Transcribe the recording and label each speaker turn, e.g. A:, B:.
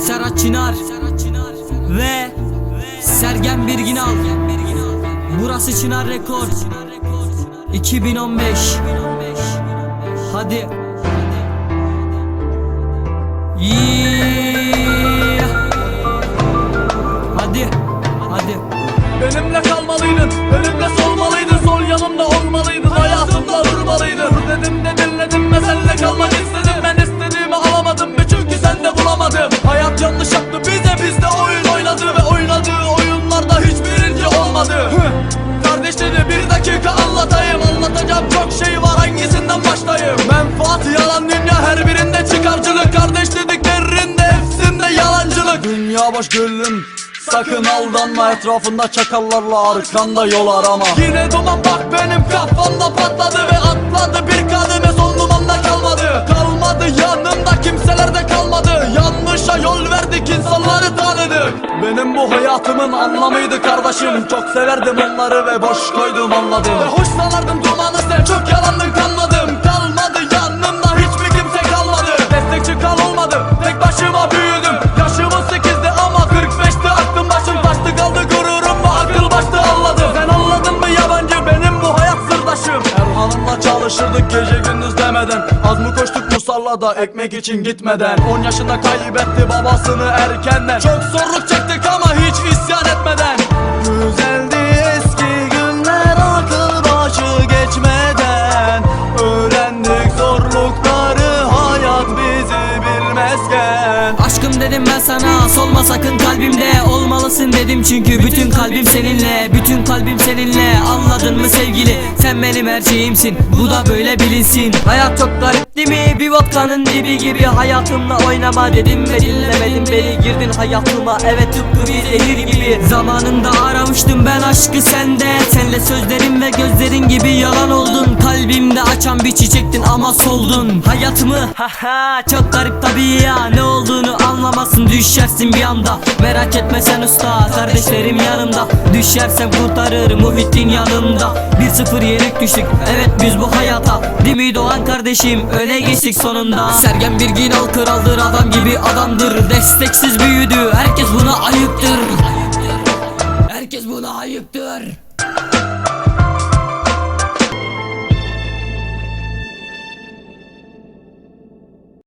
A: Serhat Çınar Ve Sergen Birginal. Burası Çınar Rekord 2015 Hadi. Yeah.
B: Boş gülüm Sakın aldanma. Etrafında çakallarla arkanda yol arama. Yine duman bak benim kafamda patladı ve atladı. Bir kademe son dumanda kalmadı. Kalmadı yanımda kimseler de kalmadı. Yanlışa yol verdik insanları tanıdık. Benim bu hayatımın anlamıydı kardeşim. Çok severdim onları ve boş koydum anladım. Ve hoş sanardım dumanı sen çok yalandın kanmadım koştuk musallada ekmek için gitmeden 10 yaşında kaybetti babasını erkenden. Çok zorluk çektik
A: Aşkım dedim ben sana solma sakın kalbimde. Olmalısın dedim çünkü bütün kalbim seninle Bütün kalbim seninle. Anladın mı sevgili? Sen benim her şeyimsin bu da böyle bilinsin. Hayat çok garip değil mi? Bir vodkanın dibi gibi Hayatımla oynama dedim ve dinlemedin beni Girdin hayatıma evet tıpkı bir zehir gibi. Zamanında aramıştım ben aşkı sende. Senle sözlerin ve gözlerin gibi yalan oldun. Kalbimde açan bir çiçektin ama soldun. Hayatımı haha çok garip tabii ya. Ne olduğunu anlamazsın düşersin bir anda. Merak etme sen usta kardeşlerim yanımda. Düşersem kurtarır Muhittin yanımda. 1-0 yenik düştük evet biz bu hayata. Değil mi Doğan kardeşim? Öne geçtik sonunda. Sergen Birginal kraldır adam gibi adamdır. Desteksiz büyüdü herkes buna ayıptır. Herkes buna ayıptır